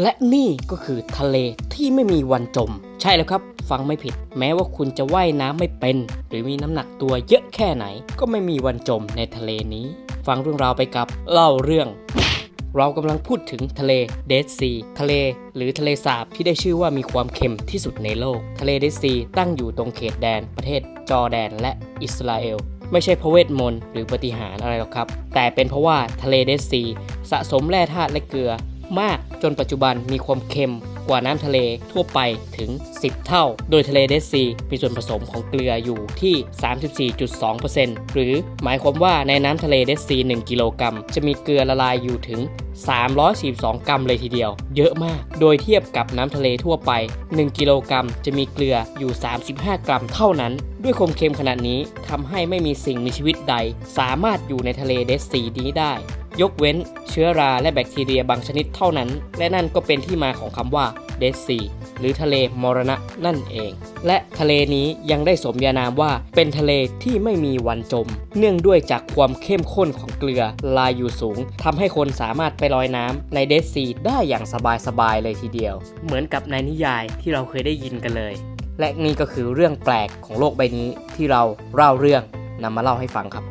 และนี่ก็คือทะเลที่ไม่มีวันจม ใช่แล้วครับ ฟังไม่ผิด แม้ว่าคุณจะว่ายน้ำไม่เป็น หรือมีน้ำหนักตัวเยอะแค่ไหน ก็ไม่มีวันจมในทะเลนี้ ฟังเรื่องราวไปกับเล่าเรื่อง เรากำลังพูดถึงทะเลเดดซีทะเล หรือทะเลสาบที่ได้ชื่อว่ามีความเค็มที่สุดในโลก ทะเลเดดซีตั้งอยู่ตรงเขตแดน ประเทศจอร์แดน และอิสราเอลไม่ใช่เพราะเวทมนต์หรือปฏิหารอะไรหรอกครับ แต่เป็นเพราะว่าทะเลเดดซี สะสมแร่ธาตุและเกลือมาก จนปัจจุบันมีความเค็มกว่าน้ำทะเลทั่วไปถึง 10 เท่า โดยทะเลเดซีมีส่วนผสมของเกลืออยู่ที่ 34.2%หรือหมายความว่าในน้ำทะเลเดซี1กิโลกรัมจะมีเกลือละลายอยู่ถึง 342 กรัมเลยทีเดียว เยอะมาก โดยเทียบกับน้ำทะเลทั่วไป 1 กิโลกรัมจะมีเกลืออยู่ 35 กรัมเท่านั้น ด้วยความเค็มขนาดนี้ทำให้ไม่มีสิ่งมีชีวิตใด สามารถอยู่ในทะเลเดซีนี้ได้ ยกเว้นเชื้อราและแบคทีเรียบางชนิดเท่านั้น และนั่นก็เป็นที่มาของคำว่าเดดซีหรือทะเลมรณะนั่นเอง และทะเลนี้ยังได้สมญานามว่าเป็นทะเลที่ไม่มีวันจม เนื่องด้วยจากความเข้มข้นของเกลือลายอยู่สูงทำให้คนสามารถไปลอยน้ำในเดดซีได้อย่างสบายๆเลยทีเดียว เหมือนกับในนิยายที่เราเคยได้ยินกันเลย และนี่ก็คือเรื่องแปลกของโลกใบนี้ที่เราเล่าเรื่องนำมาเล่าให้ฟังครับ